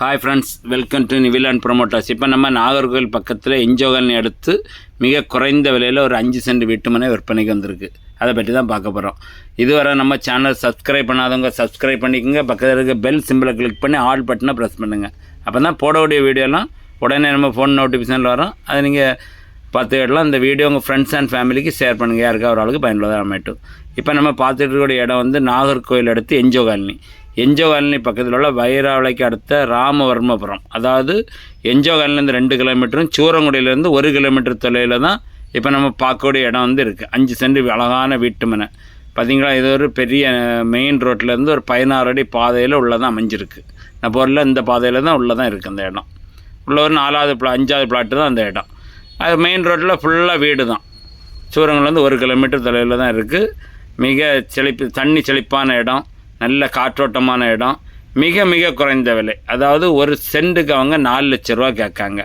Hi friends welcome to Nivil and promoters இப்போ நம்ம நாகர்கோவில் பக்கத்தில் எஞ்சோகல்னி அடுத்து மிக குறைந்த விலையில் ஒரு அஞ்சு சென்ட் வீட்டுமனை விற்பனைக்கு வந்திருக்கு. அதை பற்றி தான் பார்க்க போகிறோம் இதுவரை நம்ம சேனல் சப்ஸ்கிரைப் பண்ணாதவங்க சப்ஸ்கிரைப் பண்ணிக்கோங்க. பக்கத்தில் இருக்க பெல் சிம்பிளை கிளிக் பண்ணி ஆல் பட்டனை ப்ரெஸ் பண்ணுங்கள் அப்போ தான் போடக்கூடிய வீடியோலாம் உடனே நம்ம ஃபோன் நோட்டிஃபிகேஷனில் வரும். அதை நீங்கள் பார்த்துக்கிடலாம் இந்த வீடியோ உங்கள் ஃப்ரெண்ட்ஸ் அண்ட் ஃபேமிலிக்கு ஷேர் பண்ணுங்கள் யாருக்கா ஒரு ஆளுக்கு பயனுள்ளதாக அமையட்டும். இப்போ நம்ம பார்த்துட்டு இருக்கக்கூடிய இடம் வந்து நாகர்கோவில் அடுத்து எஞ்சோ காலனி. எஞ்சோ காலனி பக்கத்தில் உள்ள வைராவளைக்கு அடுத்த ராமவர்மபுரம். அதாவது எஞ்சோ காலனிலேருந்து ரெண்டு கிலோமீட்டரும் சூரங்குடியிலேருந்து ஒரு கிலோமீட்டர் தொலைவில் தான் இப்போ நம்ம பார்க்கக்கூடிய இடம் வந்து இருக்குது அஞ்சு சென்ட் அழகான வீட்டு மனை. பார்த்தீங்களா இது ஒரு பெரிய மெயின் ரோட்லேருந்து ஒரு பதினாறு அடி பாதையில் உள்ளதான் அமைஞ்சிருக்கு. நான் பொருளில் இந்த பாதையில் தான் உள்ளே தான் இருக்குது அந்த இடம். உள்ள ஒரு நாலாவது பிளா அஞ்சாவது பிளாட்டு தான் அந்த இடம். அது மெயின் ரோட்டில் ஃபுல்லாக வீடு தான் சூரங்கலேருந்து ஒரு கிலோமீட்டர் தொலைவில் தான் இருக்குது மிக செழிப்பு தண்ணி செழிப்பான இடம் நல்ல காற்றோட்டமான இடம் மிக மிக குறைந்த விலை. அதாவது ஒரு சென்ட்டுக்கு அவங்க நாலு லட்ச ரூபா கேட்காங்க.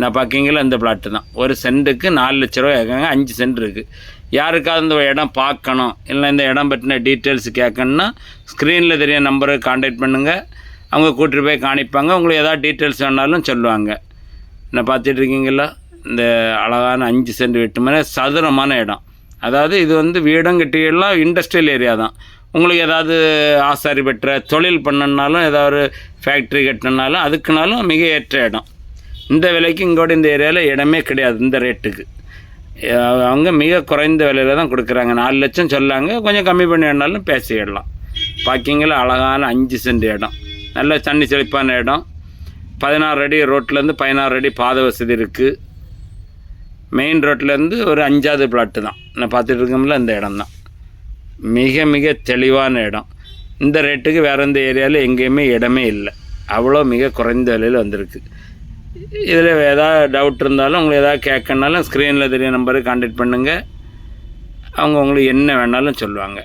நான் பார்க்கிங்களா இந்த பிளாட்டு தான். ஒரு சென்ட்டுக்கு நாலு லட்ச ரூபா கேட்காங்க அஞ்சு சென்ட் இருக்குது யாருக்காவது இந்த இடம் பார்க்கணும் இல்லை இந்த இடம் பற்றின டீட்டெயில்ஸ் கேட்கணுன்னா ஸ்க்ரீனில் தெரிய நம்பரை காண்டாக்ட் பண்ணுங்கள் அவங்க கூட்டிட்டு போய் காணிப்பாங்க. உங்களுக்கு எதாவது டீட்டெயில்ஸ் வேணாலும் சொல்லுவாங்க. என்ன பார்த்துட்ருக்கீங்களா இந்த அழகான அஞ்சு சென்ட் வீட்டு மனை சதுரமான இடம். அதாவது இது வந்து வீடும் கட்டியெல்லாம் இண்டஸ்ட்ரியல் ஏரியா தான். உங்களுக்கு ஏதாவது ஆசாரி பெற்ற தொழில் பண்ணனாலும் ஏதாவது ஒரு ஃபேக்ட்ரி கட்டினாலும் அதுக்குனாலும் மிக ஏற்ற இடம். இந்த விலைக்கு இங்கோட இந்த ஏரியாவில் இடமே கிடையாது இந்த ரேட்டுக்கு அவங்க மிக குறைந்த விலையில் தான் கொடுக்குறாங்க. நாலு லட்சம் சொல்லாங்க கொஞ்சம் கம்மி பண்ணி வேணாலும் பேசிடலாம். பார்க்கிங்கில் அழகான அஞ்சு சென்ட் இடம். நல்ல தண்ணி செழிப்பான இடம். பதினாறு அடி ரோட்லேருந்து பதினாறு அடி பாதை வசதி இருக்குது மெயின் ரோட்லேருந்து ஒரு அஞ்சாவது பிளாட்டு தான். நான் பார்த்துட்டு இருக்கோம்ல அந்த இடம் தான் மிக மிக தெளிவான இடம். இந்த ரேட்டுக்கு வேறு எந்த ஏரியாவில் எங்கேயுமே இடமே இல்லை. அவ்வளோ மிக குறைந்த விலையில் வந்திருக்கு. இதில் ஏதாவது டவுட் இருந்தாலும் உங்களுக்கு ஏதாவது கேட்கணுனாலும் ஸ்க்ரீனில் தெரிய நம்பருக்கு காண்டக்ட் பண்ணுங்கள் அவங்க உங்களுக்கு என்ன வேணாலும் சொல்லுவாங்க.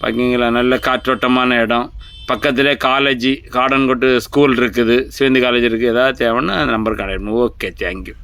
பார்க்கிங்களா நல்ல காற்றோட்டமான இடம். பக்கத்துலேயே காலேஜ் காடன்கோட்டு ஸ்கூல் இருக்குது. சிவந்தி காலேஜ் இருக்குது. ஏதாவது தேவைன்னா நம்பர் கான்டாக்ட் பண்ணுவோம் ஓகே தேங்க்யூ